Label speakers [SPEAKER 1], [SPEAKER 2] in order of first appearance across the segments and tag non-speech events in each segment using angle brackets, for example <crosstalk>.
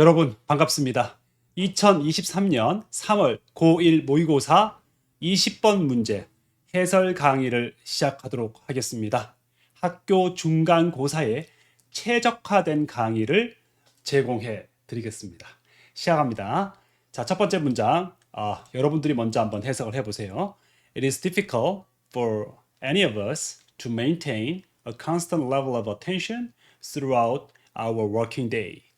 [SPEAKER 1] 여러분 반갑습니다. 2023년 3월 고1 모의고사 20번 문제 해설 강의를 시작하도록 하겠습니다. 학교 중간 고사에 최적화된 강의를 제공해 드리겠습니다. 시작합니다. 자, 첫 번째 문장. 아, 여러분들이 먼저 한번 해석을 해 보세요. It is difficult for any of us to maintain a constant level of attention throughout our working day.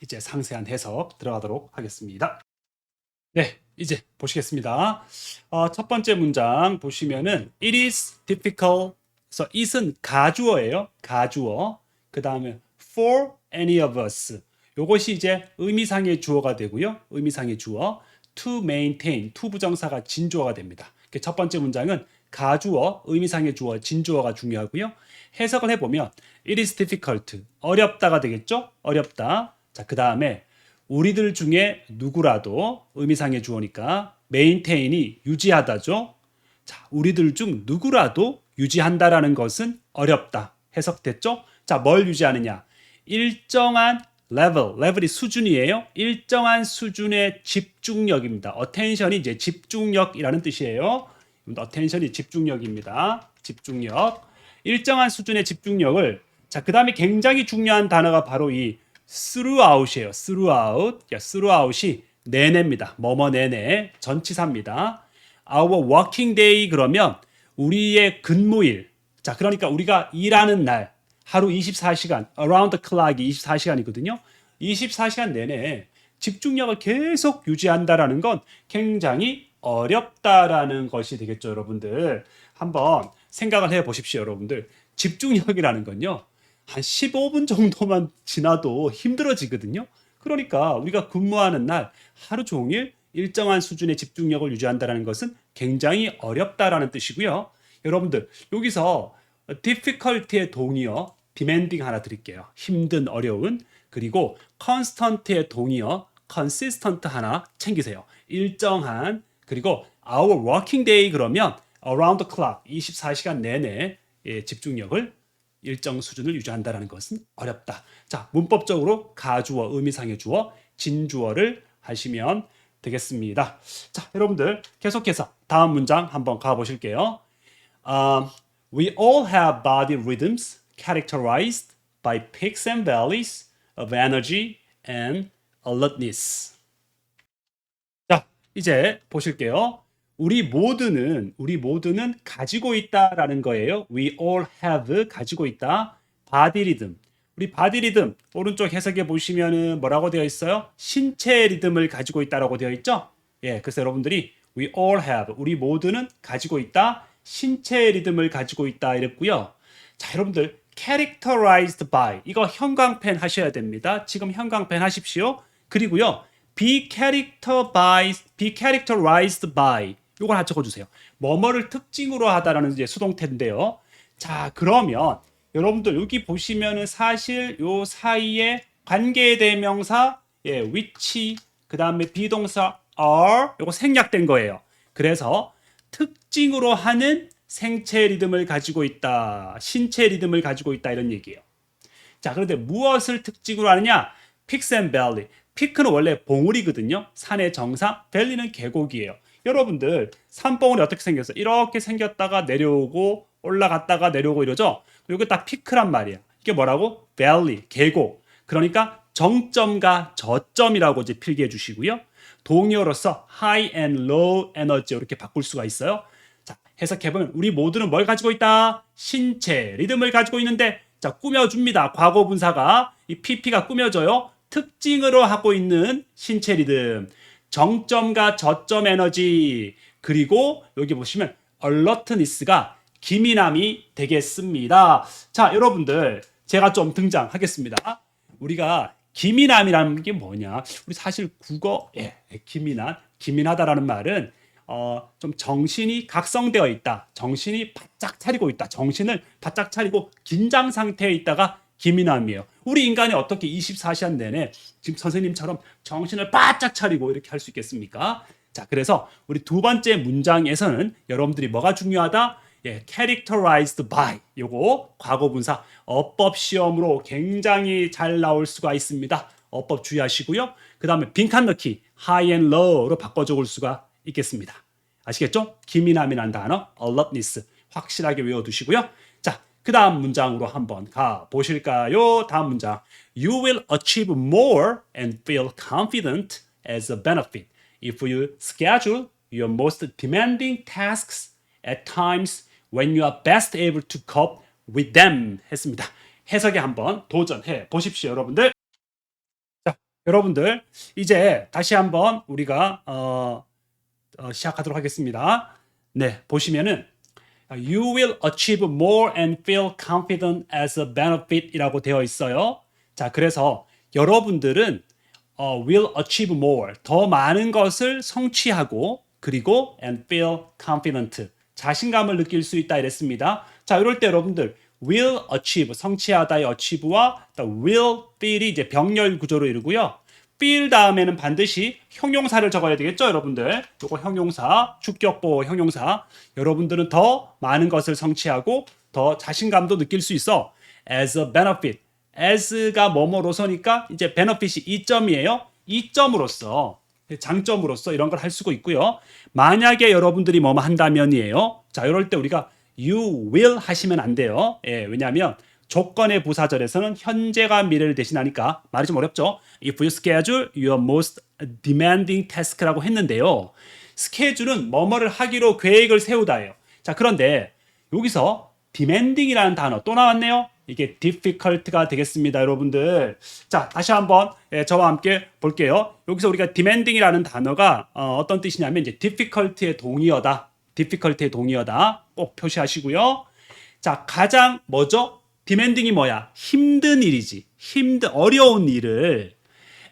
[SPEAKER 1] 자, 이제 상세한 해석 들어가도록 하겠습니다. 네, 이제 보시겠습니다. 어, 첫 번째 문장 보시면은 it is difficult. 그래서 it은 가주어예요. 가주어. 그 다음에 for any of us. 요것이 이제 의미상의 주어가 되고요. 의미상의 주어. to maintain. to 부정사가 진주어가 됩니다. 그첫 번째 문장은 가주어, 의미상의 주어, 진주어가 중요하고요. 해석을 해보면 it is difficult. 어렵다가 되겠죠? 어렵다. 자, 그 다음에 우리들 중에 누구라도 의미상의 주어니까 maintain이 유지하다죠. 자, 우리들 중 누구라도 유지한다라는 것은 어렵다. 해석됐죠? 자, 뭘 유지하느냐? 일정한 level, level이 수준이에요. 일정한 수준의 집중력입니다. attention이 이제 집중력이라는 뜻이에요. attention이 집중력입니다. 집중력. 일정한 수준의 집중력을 자, 그다음에 굉장히 중요한 단어가 바로 이 throughout이에요. throughout. 야, throughout이 내내입니다. 뭐뭐 내내 전치사입니다. our working day 그러면 우리의 근무일. 자, 그러니까 우리가 일하는 날 하루 24시간 around the clock이 24시간이거든요. 24시간 내내 집중력을 계속 유지한다라는 건 굉장히 어렵다라는 것이 되겠죠, 여러분들. 한번 생각을 해 보십시오, 여러분들. 집중력이라는 건요. 한 15분 정도만 <laughs> 지나도 힘들어지거든요. 그러니까 우리가 근무하는 날 하루 종일 일정한 수준의 집중력을 유지한다는 것은 굉장히 어렵다라는 뜻이고요. 여러분들 여기서 difficulty의 동의어 demanding 하나 드릴게요. 힘든, 어려운. 그리고 constant의 동의어 consistent 하나 챙기세요. 일정한. 그리고 our working day 그러면 around the clock 24시간 내내 예, 집중력을 일정 수준을 유지한다는 것은 어렵다. 자, 문법적으로 가주어, 의미상의 주어, 진주어를 하시면 되겠습니다. 자, 여러분들 계속해서 다음 문장 한번 가보실게요. Um, we all have body rhythms characterized by peaks and valleys of energy and alertness. 자, 이제 보실게요. 우리 모두는 우리 모두는 가지고 있다라는 거예요. We all have 가지고 있다. 바디 리듬. 우리 바디 리듬 오른쪽 해석에 보시면은 뭐라고 되어 있어요? 신체 리듬을 가지고 있다라고 되어 있죠? 예, 그래서 여러분들이 we all have 우리 모두는 가지고 있다. 신체 리듬을 가지고 있다 이랬고요. 자, 여러분들 characterized by 이거 형광펜 하셔야 됩니다. 지금 형광펜 하십시오. 그리고요. be character by be characterized by 이걸 하나 적어 주세요. 뭐뭐를 특징으로 하다라는 이제 수동태인데요. 자, 그러면 여러분들 여기 보시면은 사실 요 사이에 관계 대명사 예, which 그 다음에 비동사 are 요거 생략된 거예요. 그래서 특징으로 하는 생체 리듬을 가지고 있다. 신체 리듬을 가지고 있다 이런 얘기예요. 자, 그런데 무엇을 특징으로 하느냐? 픽스 앤 밸리. 피크는 원래 봉우리거든요. 산의 정상, 밸리는 계곡이에요. 여러분들 산봉우리 어떻게 생겼어? 이렇게 생겼다가 내려오고 올라갔다가 내려오고 이러죠. 이게 딱 피크란 말이야. 이게 뭐라고? 밸리, 계곡. 그러니까 정점과 저점이라고 이제 필기해 주시고요. 동의어로서 high and low 에너지 이렇게 바꿀 수가 있어요. 자, 해석해 보면 우리 모두는 뭘 가지고 있다? 신체, 리듬을 가지고 있는데 자, 꾸며 줍니다. 과거 분사가 이 PP가 꾸며져요. 특징으로 하고 있는 신체 리듬. 정점과 저점 에너지 그리고 여기 보시면 alertness가 기민함이 되겠습니다. 자, 여러분들 제가 좀 등장하겠습니다. 우리가 기민함이라는 게 뭐냐? 우리 사실 국어 예, 기민한 기민하다라는 말은 어, 좀 정신이 각성되어 있다. 정신이 바짝 차리고 있다. 정신을 바짝 차리고 긴장 상태에 있다가 기민함이에요. 우리 인간이 어떻게 24시간 내내 지금 선생님처럼 정신을 바짝 차리고 이렇게 할 수 있겠습니까? 자, 그래서 우리 두 번째 문장에서는 여러분들이 뭐가 중요하다? 예, characterized by 요거 과거 분사 어법 시험으로 굉장히 잘 나올 수가 있습니다. 어법 주의하시고요. 그 다음에 빈칸 넣기 high and low로 바꿔 적을 수가 있겠습니다. 아시겠죠? 기민함이라는 단어 alertness 확실하게 외워두시고요. 자, 그 다음 문장으로 한번 가 보실까요? 다음 문장. You will achieve more and feel confident as a benefit if you schedule your most demanding tasks at times when you are best able to cope with them 했습니다. 해석에 한번 도전해 보십시오, 여러분들. 자, 여러분들 이제 다시 한번 우리가 어, 어, 시작하도록 하겠습니다. 네, 보시면은 You will achieve more and feel confident as a benefit이라고 되어 있어요. 자, 그래서 여러분들은 어, will achieve more 더 많은 것을 성취하고 그리고 and feel confident 자신감을 느낄 수 있다 이랬습니다. 자, 이럴 때 여러분들 will achieve 성취하다의 achieve와 will feel이 이제 병렬 구조로 이루고요. Feel 다음에는 반드시 형용사를 적어야 되겠죠, 여러분들. 요거 형용사, 주격보 형용사. 여러분들은 더 많은 것을 성취하고 더 자신감도 느낄 수 있어. as a benefit. as가 뭐뭐로서니까 이제 benefit이 이점이에요. 이점으로서 장점으로서 이런 걸 할 수가 있고요. 만약에 여러분들이 뭐뭐 한다면이에요. 자, 이럴 때 우리가 you will 하시면 안 돼요. 예, 왜냐하면 조건의 부사절에서는 현재가 미래를 대신하니까 말이 좀 어렵죠. If you schedule your most demanding task라고 했는데요. 스케줄은 뭐뭐를 하기로 계획을 세우다예요. 자, 그런데 여기서 demanding이라는 단어 또 나왔네요. 이게 difficult가 되겠습니다, 여러분들. 자, 다시 한번 예, 저와 함께 볼게요. 여기서 우리가 demanding이라는 단어가 어, 떤 뜻이냐면 이제 difficult의 동의어다. difficult의 동의어다. 꼭 표시하시고요. 자, 가장 뭐죠? Demanding이 뭐야? 힘든 일이지. 힘든 어려운 일을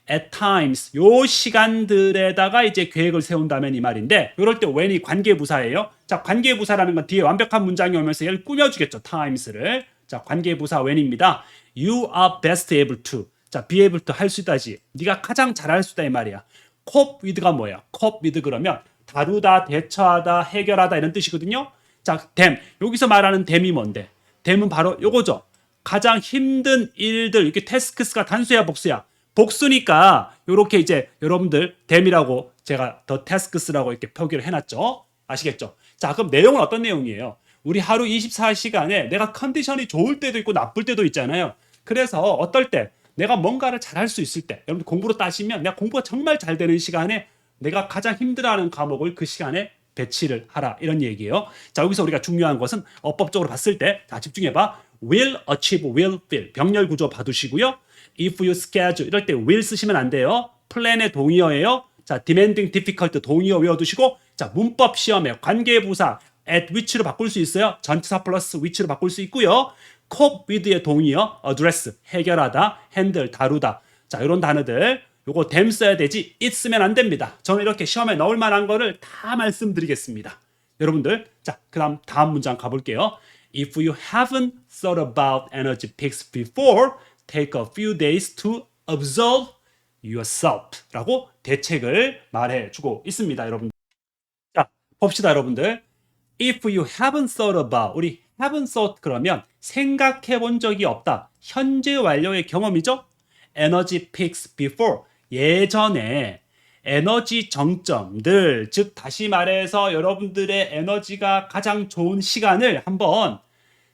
[SPEAKER 1] at times 요 시간들에다가 이제 계획을 세운다면 이 말인데 이럴 때 when이 관계부사예요. 자, 관계부사라는 건 뒤에 완벽한 문장이 오면서 얘를 꾸며주겠죠. times를. 자, 관계부사 when입니다. You are best able to. 자, be able to 할 수 있다지. 네가 가장 잘할 수 있다 이 말이야. cope with가 뭐야? cope with 그러면 다루다, 대처하다, 해결하다 이런 뜻이거든요. 자, 댐. 여기서 말하는 댐이 뭔데? 댐은 바로 요거죠. 가장 힘든 일들 이게 태스크스가 단수야 복수야. 복수니까 요렇게 이제 여러분들 댐이라고 제가 더 태스크스라고 이렇게 표기를 해놨죠. 아시겠죠? 자, 그럼 내용은 어떤 내용이에요? 우리 하루 24시간에 내가 컨디션이 좋을 때도 있고 나쁠 때도 있잖아요. 그래서 어떨 때 내가 뭔가를 잘할 수 있을 때 여러분 공부로 따시면 내가 공부가 정말 잘 되는 시간에 내가 가장 힘들어하는 과목을 그 시간에 배치를 하라 이런 얘기예요. 자 여기서 우리가 중요한 것은 어법적으로 봤을 때 자 집중해봐. Will achieve, will feel 병렬 구조 봐두시고요. if you schedule 이럴 때 will 쓰시면 안 돼요. 플랜의 동의어예요. 자 demanding, difficult 동의어 외워두시고 자 문법 시험에 관계부사 at which로 바꿀 수 있어요. 전치사 플러스 which로 바꿀 수 있고요. cope with의 동의어 address 해결하다, handle 다루다. 자 이런 단어들 요거 them 써야 되지 쓰면 안 됩니다. 저는 이렇게 시험에 넣을 만한 거를 다 말씀드리겠습니다. 여러분들 자 그다음 다음 문장 가 볼게요. If you haven't thought about energy peaks before, take a few days to observe yourself라고 대책을 말해주고 있습니다, 여러분. 자 봅시다, 여러분들. If you haven't thought about 우리 haven't thought 그러면 생각해 본 적이 없다. 현재 완료의 경험이죠. Energy peaks before 예전에 에너지 정점들, 즉 다시 말해서 여러분들의 에너지가 가장 좋은 시간을 한번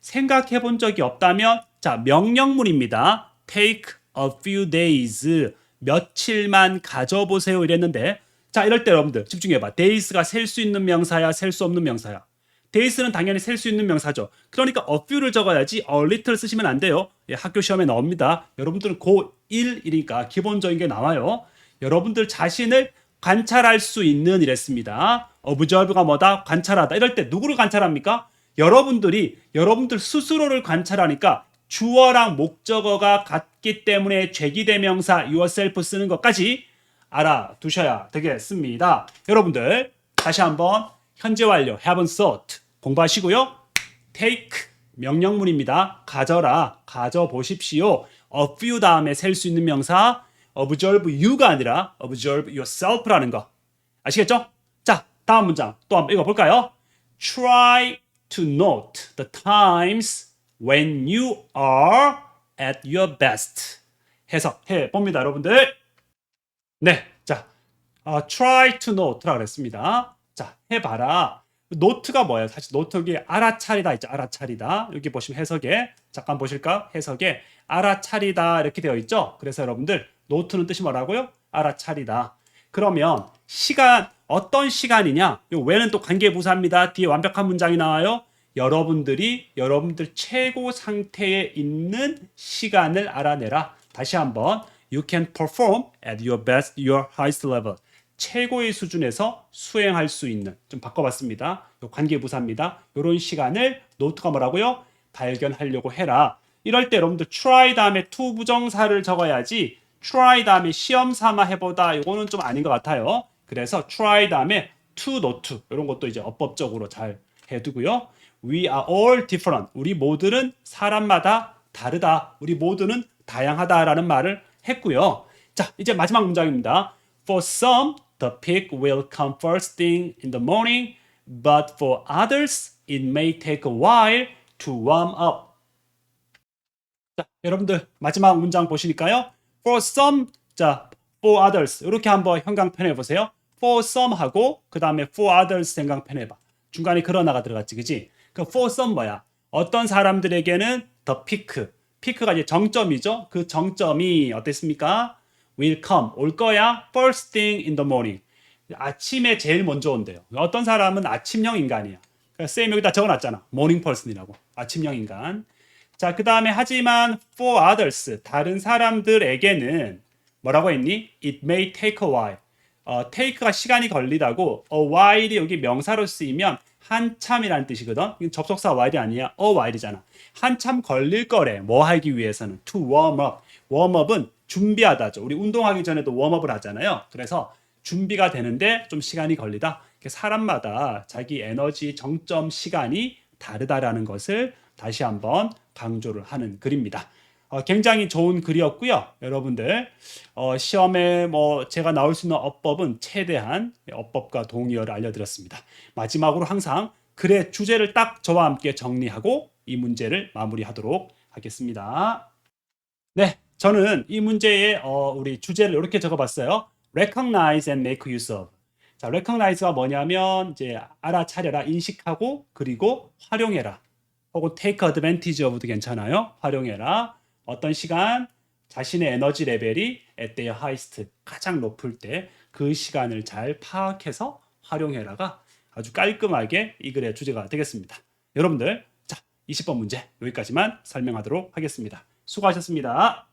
[SPEAKER 1] 생각해 본 적이 없다면 자, 명령문입니다. take a few days 며칠만 가져보세요 이랬는데 자, 이럴 때 여러분들 집중해 봐. days가 셀 수 있는 명사야, 셀 수 없는 명사야. days는 당연히 셀 수 있는 명사죠. 그러니까 a few를 적어야지 a little 쓰시면 안 돼요. 예, 학교 시험에 나옵니다. 여러분들은 고1이니까 기본적인 게 나와요. 여러분들 자신을 관찰할 수 있는 이랬습니다. observe가 뭐다? 관찰하다. 이럴 때 누구를 관찰합니까? 여러분들이 여러분들 스스로를 관찰하니까 주어랑 목적어가 같기 때문에 죄기대명사 yourself 쓰는 것까지 알아두셔야 되겠습니다. 여러분들 다시 한번 현재 완료 haven't thought 공부하시고요. take 명령문입니다. 가져라, 가져보십시오. a few 다음에 셀 수 있는 명사 observe you가 아니라 observe yourself라는 거 아시겠죠? 자, 다음 문장 또 한번 읽어볼까요? Try to note the times when you are at your best. 해석해 봅니다, 여러분들. 네, 자, 어, try to note라 그랬습니다. 자, 해봐라. 노트가 뭐예요? 사실 노트 여기 알아차리다 있죠. 알아차리다. 여기 보시면 해석에 잠깐 보실까? 해석에 알아차리다 이렇게 되어 있죠. 그래서 여러분들 노트는 뜻이 뭐라고요? 알아차리다. 그러면 시간 어떤 시간이냐? 요 왜는 또 관계 부사입니다. 뒤에 완벽한 문장이 나와요. 여러분들이 여러분들 최고 상태에 있는 시간을 알아내라. 다시 한번 you can perform at your best, your highest level. 최고의 수준에서 수행할 수 있는 좀 바꿔봤습니다. 요 관계부사입니다. 이런 시간을 노트가 뭐라고요? 발견하려고 해라. 이럴 때 여러분들 try 다음에 to 부정사를 적어야지 try 다음에 시험 삼아 해보다 이거는 좀 아닌 것 같아요. 그래서 try 다음에 to note 이런 것도 이제 어법적으로 잘 해두고요. We are all different. 우리 모두는 사람마다 다르다. 우리 모두는 다양하다라는 말을 했고요. 자, 이제 마지막 문장입니다. For some, the pig will come first thing in the morning, but for others, it may take a while to warm up. 자, 여러분들 마지막 문장 보시니까요. For some, 자, for others 이렇게 한번 형광펜 해보세요. For some 하고 그 다음에 for others 생강펜 해봐. 중간에 그러나가 들어갔지, 그지? 그 for some 뭐야? 어떤 사람들에게는 the peak, peak가 이제 정점이죠. 그 정점이 어땠습니까? Will come 올 거야. First thing in the morning. 아침에 제일 먼저 온대요. 어떤 사람은 아침형 인간이야. 그러니까 쌤 여기다 적어놨잖아. morning person이라고. 아침형 인간. 자, 그 다음에 하지만 for others 다른 사람들에게는 뭐라고 했니? It may take a while. 어, take가 시간이 걸리다고 a while이 여기 명사로 쓰이면 한참이라는 뜻이거든. 접속사 while이 아니야. a while이잖아. 한참 걸릴 거래. 뭐 하기 위해서는 to warm up. warm up은 준비하다죠. 우리 운동하기 전에도 웜업을 하잖아요. 그래서 준비가 되는데 좀 시간이 걸리다. 사람마다 자기 에너지 정점 시간이 다르다라는 것을 다시 한번 강조를 하는 글입니다. 어, 굉장히 좋은 글이었고요. 여러분들 어, 시험에 뭐 제가 나올 수 있는 어법은 최대한 어법과 동의어를 알려드렸습니다. 마지막으로 항상 글의 주제를 딱 저와 함께 정리하고 이 문제를 마무리하도록 하겠습니다. 네, 저는 이 문제의 어, 우리 주제를 이렇게 적어봤어요. Recognize and make use of. 자, recognize가 뭐냐면 이제 알아차려라, 인식하고 그리고 활용해라. 혹은 take advantage of도 괜찮아요. 활용해라. 어떤 시간 자신의 에너지 레벨이 at their highest 가장 높을 때 그 시간을 잘 파악해서 활용해라가 아주 깔끔하게 이 글의 주제가 되겠습니다. 여러분들 자 20번 문제 여기까지만 설명하도록 하겠습니다. 수고하셨습니다.